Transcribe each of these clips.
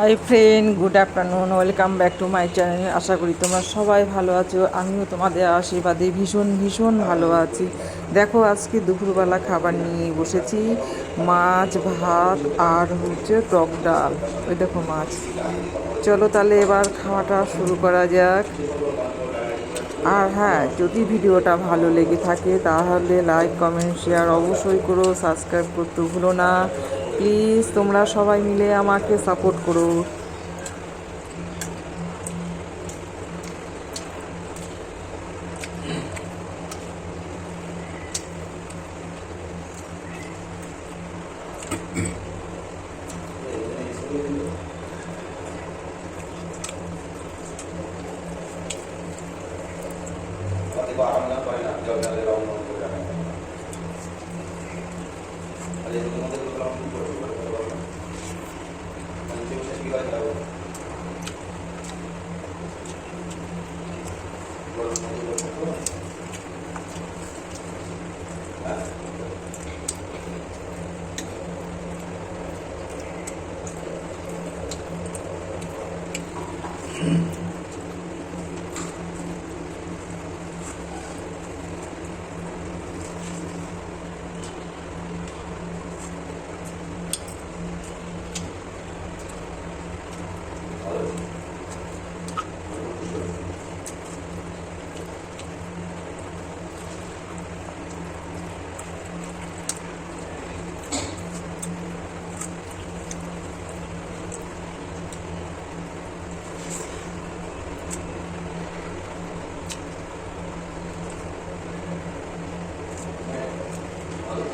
Hi friend good afternoon welcome back to my channel আশা করি তোমরা সবাই ভালো আছো, আমিও তোমাদের আশীর্বাদে ভীষণ ভীষণ ভালো আছি। দেখো, আজকে দুপুরবেলা খাবার নিয়ে বসেছি, মাছ, ভাত আর হচ্ছে টক ডাল। ওই দেখো মাছ। চলো তাহলে এবার খাওয়াটা শুরু করা যাক। আর হ্যাঁ যদি ভিডিওটা ভালো লেগে থাকে, তাহলে লাইক কমেন্ট শেয়ার অবশ্যই করো সাবস্ক্রাইব করতে ভুলো না। প্লিজ তোমরা সবাই মিলে আমাকে সাপোর্ট করো। Mm-hmm.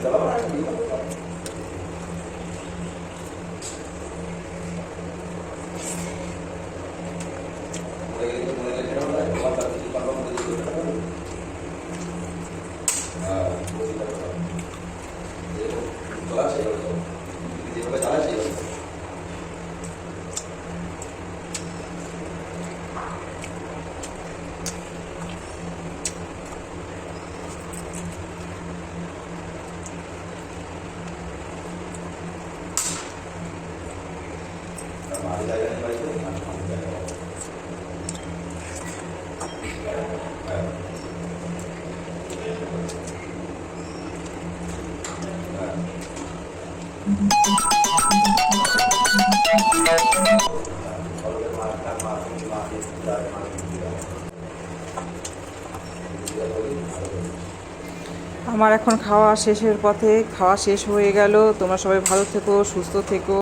আছে কাছে আমার এখন খাওয়া শেষের পথে, খাওয়া শেষ হয়ে গেল। তোমরা সবাই ভালো থেকো, সুস্থ থেকো।